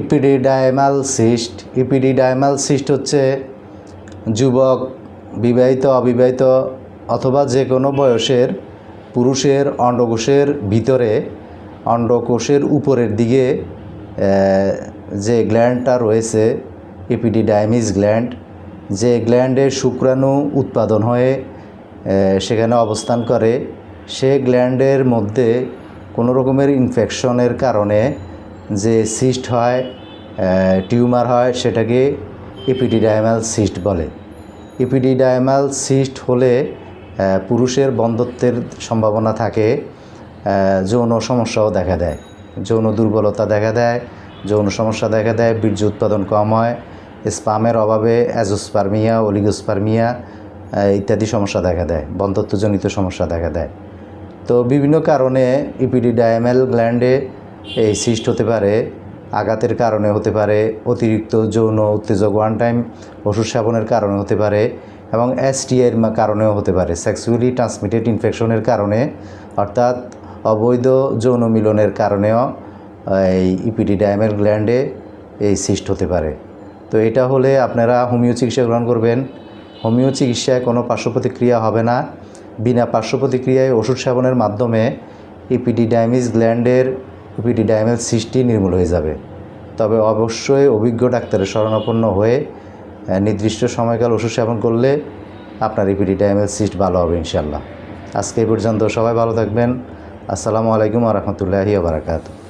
Epididymal cyst. Epididymal cyst হচ্ছে যুবক, বিবাহিত, অবিবাহিত অথবা যে কোনো বয়সের পুরুষের অন্ডকোষের ভিতরে, অন্ডকোষের উপরের দিকে যে গ্ল্যান্ডটা রয়েছে, ইপিডিডাইমিস গ্ল্যান্ড, যে গ্ল্যান্ডের শুক্রাণু উৎপাদন হয়ে সেখানে অবস্থান করে, সে গ্ল্যান্ডের মধ্যে কোনো রকমের ইনফেকশনের কারণে যে সিস্ট হয় টিউমার হয়, সেটাকে ইপিডিডাইমাল সিস্ট বলে। ইপিডিডাইমাল সিস্ট হলে পুরুষের বন্ধত্বের সম্ভাবনা থাকে যৌন সমস্যাও দেখা দেয়। যৌন দুর্বলতা দেখা দেয়, যৌন সমস্যা দেখা দেয়, বীর্য উৎপাদন কম হয়, স্পামের অভাবে অ্যাজোস্পার্মিয়া, অলিগোস্পার্মিয়া ইত্যাদি সমস্যা দেখা দেয়, বন্ধত্বজনিত সমস্যা দেখা দেয়। তো বিভিন্ন কারণে ইপিডিডাইমাল গ্ল্যান্ডে এই সিস্ট হতে পারে, আঘাতের কারণে হতে পারে, অতিরিক্ত যৌন উত্তেজক ওয়ান টাইম ওষুধ সেবনের কারণে হতে পারে এবং এসটিআইয়ের কারণেও হতে পারে সেক্সুয়ালি ট্রান্সমিটেড ইনফেকশনের কারণে, অর্থাৎ অবৈধ যৌন মিলনের কারণেও এই ইপিডিডাইমাল গ্ল্যান্ডে এই সিস্ট হতে পারে। তো এটা হলে আপনারা হোমিও চিকিৎসা গ্রহণ করবেন। হোমিও চিকিৎসায় কোনো পার্শ্ব প্রতিক্রিয়া হবে না। বিনা পার্শ্ব প্রতিক্রিয়ায় ওষুধ সেবনের মাধ্যমে ইপিডি ইপিডিডাইমিস গ্ল্যান্ডের ইপিডিডাইমাল সিস্টই নির্মূল হয়ে যাবে। তবে অবশ্যই অভিজ্ঞ ডাক্তারের শরণাপন্ন হয়ে নির্দিষ্ট সময়কাল ওষুধ সেবন করলে আপনার ইপিডিডাইমাল সিস্ট ভালো হবে ইনশাল্লাহ আজকে এই পর্যন্ত সবাই ভালো থাকবেন। আসসালামু আলাইকুম রহমতুল্লাহি বারাকাতু